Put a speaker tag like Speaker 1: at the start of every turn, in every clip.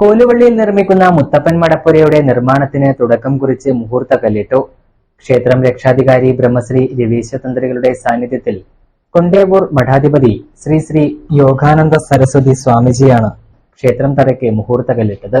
Speaker 1: കോലുവള്ളിയിൽ നിർമ്മിക്കുന്ന മുത്തപ്പൻ മടപ്പുരയുടെ നിർമ്മാണത്തിന് തുടക്കം കുറിച്ച് മുഹൂർത്ത കല്ലിട്ടു. ക്ഷേത്രം രക്ഷാധികാരി ബ്രഹ്മശ്രീ രവീശതന്ത്രികളുടെ സാന്നിധ്യത്തിൽ കൊണ്ടേവൂർ മഠാധിപതി ശ്രീ ശ്രീ യോഗാനന്ദ സരസ്വതി സ്വാമിജിയാണ് ക്ഷേത്രം തറയ്ക്ക് മുഹൂർത്ത കല്ലിട്ടത്.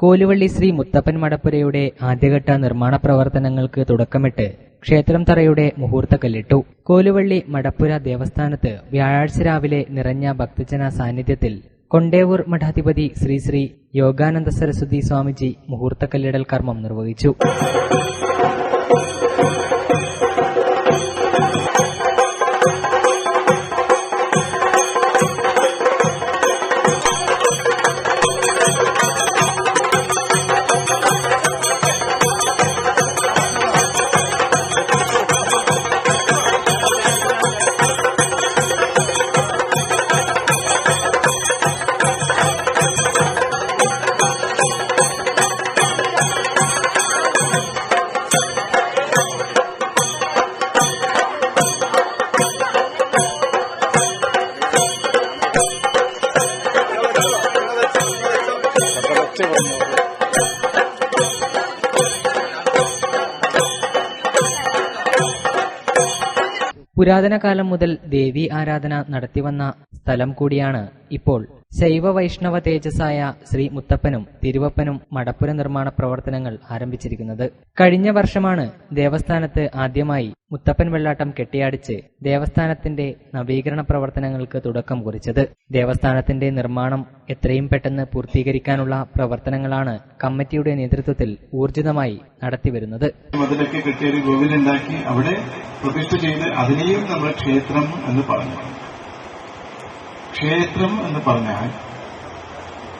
Speaker 1: കോലുവള്ളി ശ്രീ മുത്തപ്പൻ മടപ്പുരയുടെ ആദ്യഘട്ട നിർമ്മാണ പ്രവർത്തനങ്ങൾക്ക് തുടക്കമിട്ട് ക്ഷേത്രം തറയുടെ മുഹൂർത്ത കല്ലിട്ടു കോലുവള്ളി മടപ്പുര ദേവസ്ഥാനത്ത് വ്യാഴാഴ്ച രാവിലെ നിറഞ്ഞ ഭക്തജന സാന്നിധ്യത്തിൽ കൊണ്ടേവൂർ മഠാധിപതി ശ്രീ ശ്രീ യോഗാനന്ദ സരസ്വതി സ്വാമിജി മുഹൂർത്ത കല്ലിടൽ കർമ്മം നിർവഹിച്ചു. പുരാതന കാലം മുതൽ ദേവി ആരാധന നടത്തിവന്ന സ്ഥലം കൂടിയാണ് ഇപ്പോൾ ശൈവ വൈഷ്ണവ തേജസ്സായ ശ്രീ മുത്തപ്പനും തിരുവപ്പനും മടപ്പുര നിർമ്മാണ പ്രവർത്തനങ്ങൾ ആരംഭിച്ചിരിക്കുന്നത്. കഴിഞ്ഞ വർഷമാണ് ദേവസ്ഥാനത്ത് ആദ്യമായി മുത്തപ്പൻ വെള്ളാട്ടം കെട്ടിയാടിച്ച് ദേവസ്ഥാനത്തിന്റെ നവീകരണ പ്രവർത്തനങ്ങൾക്ക് തുടക്കം കുറിച്ചത്. ദേവസ്ഥാനത്തിന്റെ നിർമ്മാണം എത്രയും പെട്ടെന്ന് പൂർത്തീകരിക്കാനുള്ള പ്രവർത്തനങ്ങളാണ് കമ്മിറ്റിയുടെ നേതൃത്വത്തിൽ ഊർജിതമായി നടത്തിവരുന്നത്.
Speaker 2: മതിലൊക്കെ കെട്ടിയൊരു ഗോവിലുണ്ടാക്കി അവിടെ പ്രതിഷ്ഠ ചെയ്ത് അതിനെയും നമ്മുടെ ക്ഷേത്രം എന്ന് പറഞ്ഞു. ക്ഷേത്രം എന്ന് പറഞ്ഞാൽ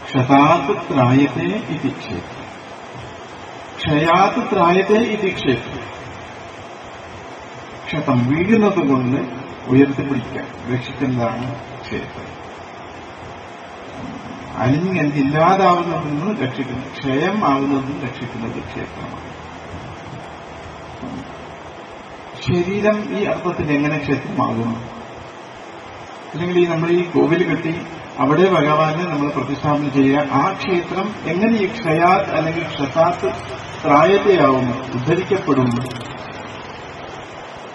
Speaker 2: ക്ഷതാത് ത്രായത്തെ ഇതി ക്ഷേത്രം. ക്ഷയാത് ത്രായത്തെ ഇതി ക്ഷേത്രം. ക്ഷതം വീഴുന്നത് കൊണ്ട് ഉയർത്തിപ്പിടിക്കാൻ രക്ഷിക്കുന്നതാണ് ക്ഷേത്രം. അലിഞ്ഞ് ഇല്ലാതാവുന്നതിൽ നിന്ന് രക്ഷിക്കുന്നു ക്ഷയം ആവുന്നതിൽ നിന്ന് രക്ഷിക്കുന്നത് ക്ഷേത്രമാണ്. ശരീരം ഈ അർത്ഥത്തിൽ എങ്ങനെ ക്ഷേത്രമാകും അല്ലെങ്കിൽ ഈ നമ്മൾ ഈ കോവിൽ കെട്ടി അവിടെ ഭഗവാനെ നമ്മൾ പ്രതിഷ്ഠാപന ചെയ്യുക ആ ക്ഷേത്രം എങ്ങനെ ഈ ക്ഷയാത് അല്ലെങ്കിൽ ക്ഷതാത്ത് പ്രായത്തെയാവും ഉദ്ധരിക്കപ്പെടും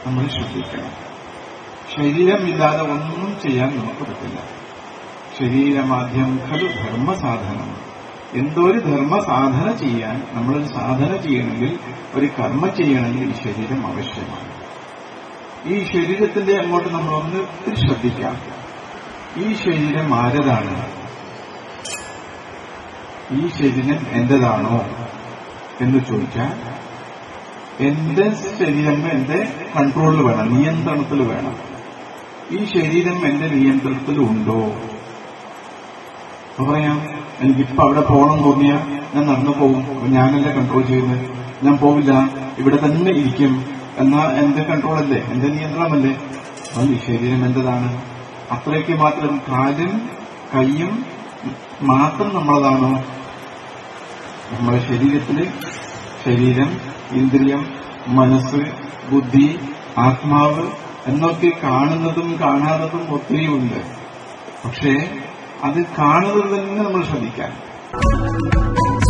Speaker 2: നമ്മൾ ശ്രദ്ധിക്കണം. ശരീരമില്ലാതെ ഒന്നും ചെയ്യാൻ നമുക്ക് പറ്റില്ല. ശരീരമാദ്യം ഖലു ധർമ്മസാധനം. എന്തോ ഒരു ധർമ്മസാധന ചെയ്യാൻ നമ്മളൊരു സാധന ചെയ്യണമെങ്കിൽ ഒരു കർമ്മം ചെയ്യണമെങ്കിൽ ശരീരം ആവശ്യമാണ്. ഈ ശരീരത്തിന്റെ അങ്ങോട്ട് നമ്മളൊന്ന് ഒത്തിരി ശ്രദ്ധിക്കാം ഈ ശരീരം ആരതാണ്? ഈ ശരീരം എന്റേതാണോ എന്ന് ചോദിച്ചാൽ എന്റെ ശരീരം എന്റെ കൺട്രോളിൽ വേണം നിയന്ത്രണത്തിൽ വേണം. ഈ ശരീരം എന്റെ നിയന്ത്രണത്തിൽ ഉണ്ടോ? അപ്പൊ പറയാം എനിക്കിപ്പോ അവിടെ പോകണം തോന്നിയാൽ ഞാൻ നടന്നു പോകും ഞാനല്ലേ കൺട്രോൾ ചെയ്യുന്നത്? ഞാൻ പോവില്ല ഇവിടെ തന്നെ ഇരിക്കും. എന്നാ എന്റെ കൺട്രോൾ അല്ലേ എന്റെ നിയന്ത്രണമല്ലേ? അത് ശരീരം എന്റേതാണ് അത്രയ്ക്ക് മാത്രം കാലും കൈയും മാത്രം നമ്മളതാണോ? നമ്മുടെ ശരീരത്തിൽ ശരീരം ഇന്ദ്രിയം മനസ്സ് ബുദ്ധി ആത്മാവ് എന്നൊക്കെ കാണുന്നതും കാണാത്തതും ഒത്തിരി ഉണ്ട്. പക്ഷേ അത് കാണുന്നത് തന്നെ നമ്മൾ ശ്രദ്ധിക്കാൻ.